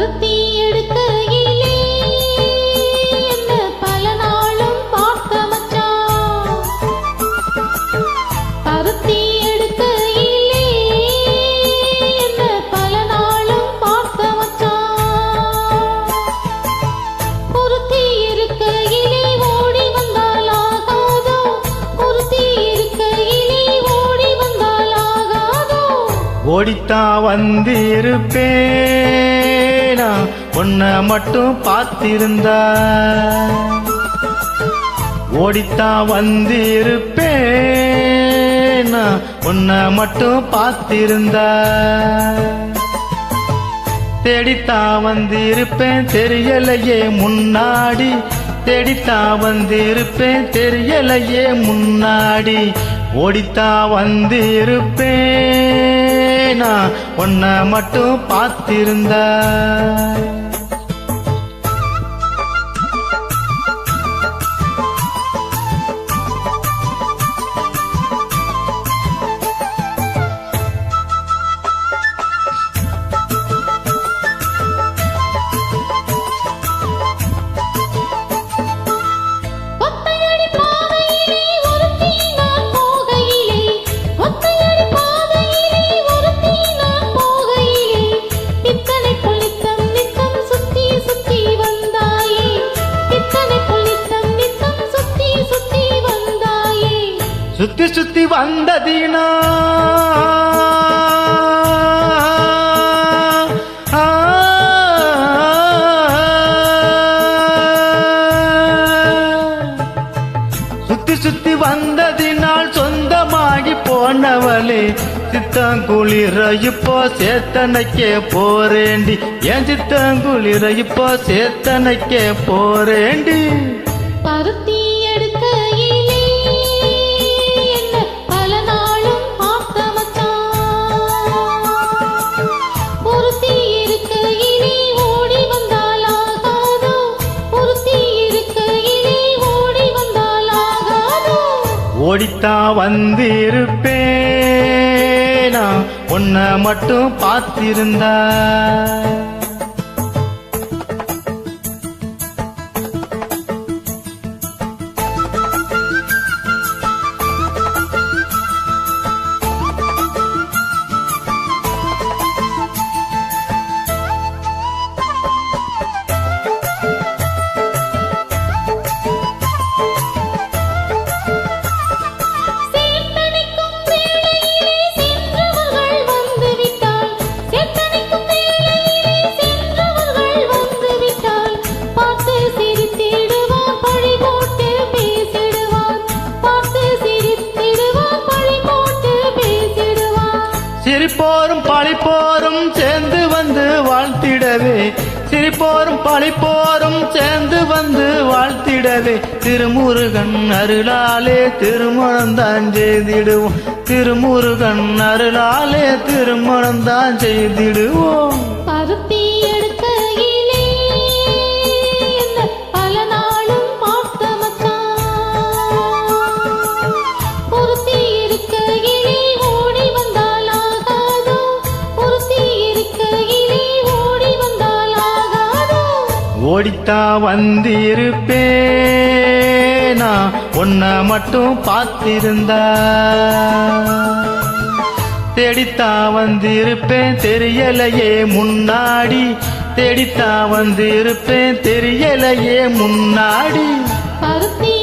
துரத்தி எடுக்க ஓடித்தா வந்திருப்பேனா? உன்னை மட்டும் பார்த்திருந்தா. ஓடித்தா வந்திருப்பேனா? உன்னை மட்டும் பார்த்திருந்தா. தேடித்தா வந்திருப்பேன் தெரியலையே முன்னாடி. தேடித்தா வந்திருப்பேன் தெரியலையே முன்னாடி. ஓடித்தா வந்திருப்பேனா? உன்னை மட்டும் பார்த்திருந்தா. சுத்தி சுத்தி வந்ததினா. சுத்தி சுத்தி வந்ததினால் சொந்தமாகி போனவளே சித்தங்குளிர இப்போ சேத்தனைக்கே போறேண்டி. என் சித்தங்குளிர இப்போ சேத்தனைக்கே போறேண்டி. பருத்தி ஓடித்தா வந்திருப்பேனா? உன்னை மட்டும் பார்த்திருந்தா. சிரிப்போரும் பழிப்போரும் சேர்ந்து வந்து வாழ்த்திடவே. சிரிப்போரும் பழிப்போரும் சேர்ந்து வந்து வாழ்த்திடவே. திருமுருகன் அருளாலே திருமணம் தான் செய்திடுவோம். திருமுருகன் அருளாலே திருமணம் தான் செய்திடுவோம். ஓடித்தா வந்திருப்பேனா? உன்னை மட்டும் பார்த்திருந்தா. தேடித்தா வந்திருப்பேன் தெரியலையே முன்னாடி. தேடித்தா வந்திருப்பேன் தெரியலையே முன்னாடி. பருத்தி